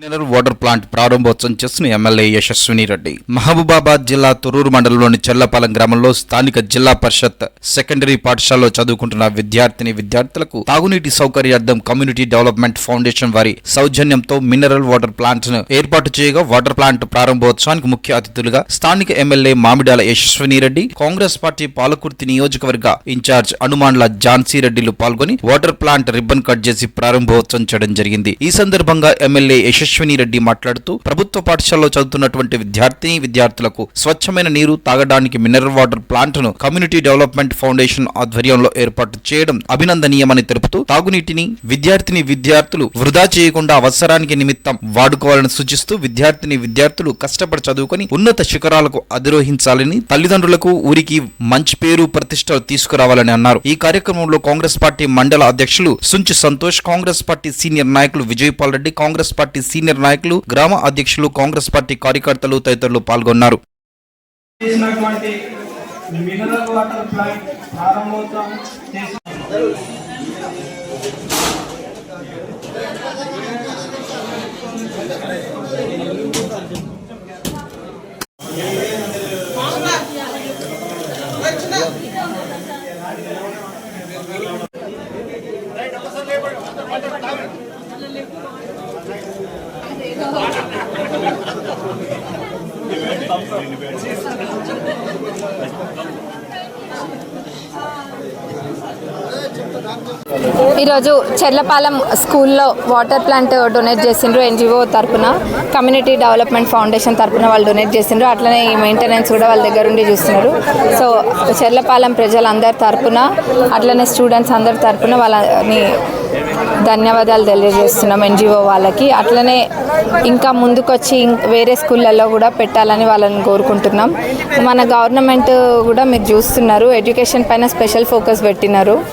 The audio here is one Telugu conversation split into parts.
మినరల్ వాటర్ ప్లాంట్ ప్రారంభోత్సవం చేసిన ఎమ్మెల్యే యశస్విని రెడ్డి. మహబూబాబాద్ జిల్లా తొర్రూరు మండలంలోని చెల్లపాలెం గ్రామంలో స్థానిక జిల్లా పరిషత్ సెకండరీ పాఠశాలలో చదువుకుంటున్న విద్యార్థిని విద్యార్థులకు తాగునీటి సౌకర్యార్థం కమ్యూనిటీ డెవలప్మెంట్ ఫౌండేషన్ వారి సౌజన్యంతో మినరల్ వాటర్ ప్లాంట్ను ఏర్పాటు చేయగా వాటర్ ప్లాంట్ ప్రారంభోత్సవానికి ముఖ్య అతిథులుగా స్థానిక MLA Mamidala Yashaswini Reddy Congress party Palakurthi నియోజకవర్గ ఇన్ఛార్జ్ అనుమాన్ల ఝాన్సీ రెడ్డిలు పాల్గొని వాటర్ ప్లాంట్ రిబ్బన్ కట్ చేసి ప్రారంభోత్సవం చేయడం జరిగింది. ఈ సందర్భంగా ఎమ్మెల్యే యశస్విని రెడ్డి మాట్లాడుతూ ప్రభుత్వ పాఠశాలలో చదువుతున్నటువంటి విద్యార్థిని విద్యార్థులకు స్వచ్ఛమైన నీరు తాగడానికి మినరల్ వాటర్ ప్లాంట్ను కమ్యూనిటీ డెవలప్మెంట్ ఫౌండేషన్ ఆధ్వర్యంలో ఏర్పాటు చేయడం అభినందనీయమని తెలుపుతూ తాగునీటిని విద్యార్థిని విద్యార్థులు వృధా చేయకుండా అవసరానికి నిమిత్తం వాడుకోవాలని సూచిస్తూ విద్యార్థిని విద్యార్థులు కష్టపడి చదువుకొని ఉన్నత శిఖరాలకు అధిరోహించాలని తల్లిదండ్రులకు ఊరికి మంచి పేరు ప్రతిష్టలు తీసుకురావాలని అన్నారు. ఈ కార్యక్రమంలో కాంగ్రెస్ పార్టీ మండల అధ్యక్షులు సుంచి సంతోష్ కాంగ్రెస్ పార్టీ సీనియర్ నాయకులు Vijayapal Reddy Congress party senior నాయకులు గ్రామ అధ్యక్షులు కాంగ్రెస్ పార్టీ కార్యకర్తలు తదితరులు పాల్గొన్నారు. మినరల్ వాటర్ ప్లాంట్ ప్రారంభోత్సవం ఈరోజు చెర్లపాలెం స్కూల్లో వాటర్ ప్లాంట్ డొనేట్ చేసిండ్రు ఎన్జిఓ తరపున కమ్యూనిటీ డెవలప్మెంట్ ఫౌండేషన్ తరపున వాళ్ళు డొనేట్ చేసిండ్రు. అట్లనే ఈ మెయింటెనెన్స్ కూడా వాళ్ళ దగ్గర ఉండి చూస్తున్నారు. సో చెర్లపాలెం ప్రజలందరి తరపున అట్లనే స్టూడెంట్స్ అందరి తరపున వాళ్ళని ధన్యవాదాలు తెలియజేస్తున్నాం ఎన్జిఓ వాళ్ళకి. అట్లనే ఇంకా ముందుకొచ్చి ఇం- వేరే స్కూళ్ళల్లో కూడా పెట్టాలని వాళ్ళని కోరుకుంటున్నాం. మన గవర్నమెంట్ కూడా మీరు చూస్తున్నారు ఎడ్యుకేషన్ పైన స్పెషల్ ఫోకస్ పెట్టినారు.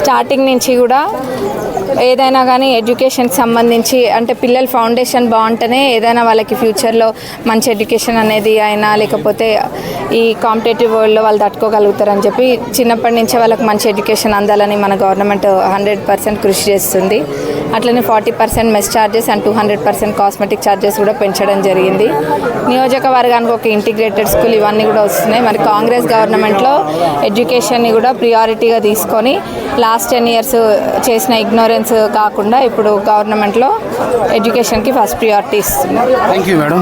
స్టార్టింగ్ నుంచి కూడా ఏదైనా కానీ ఎడ్యుకేషన్కి సంబంధించి అంటే పిల్లల ఫౌండేషన్ బాగుంటేనే ఏదైనా వాళ్ళకి ఫ్యూచర్లో మంచి ఎడ్యుకేషన్ అనేది అయినా లేకపోతే ఈ కాంపిటేటివ్ వరల్డ్లో వాళ్ళు తట్టుకోగలుగుతారని చెప్పి చిన్నప్పటి నుంచే వాళ్ళకి మంచి ఎడ్యుకేషన్ అందాలని మన గవర్నమెంట్ హండ్రెడ్ పర్సెంట్ కృషి చేస్తుంది. అట్లనే forty percent mess charges and two hundred percent cosmetic charges కూడా పెంచడం జరిగింది. నియోజకవర్గానికి ఒక ఇంటిగ్రేటెడ్ స్కూల్ ఇవన్నీ కూడా వస్తున్నాయి. మరి కాంగ్రెస్ గవర్నమెంట్లో ఎడ్యుకేషన్ని కూడా ప్రియారిటీగా తీసుకొని లాస్ట్ టెన్ ఇయర్స్ చేసిన ఇగ్నోరెన్స్ కాకుండా ఇప్పుడు గవర్నమెంట్లో ఎడ్యుకేషన్కి ఫస్ట్ ప్రియారిటీ ఇస్తుంది థ్యాంక్ యూ మేడం